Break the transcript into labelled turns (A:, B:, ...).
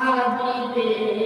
A: Habibi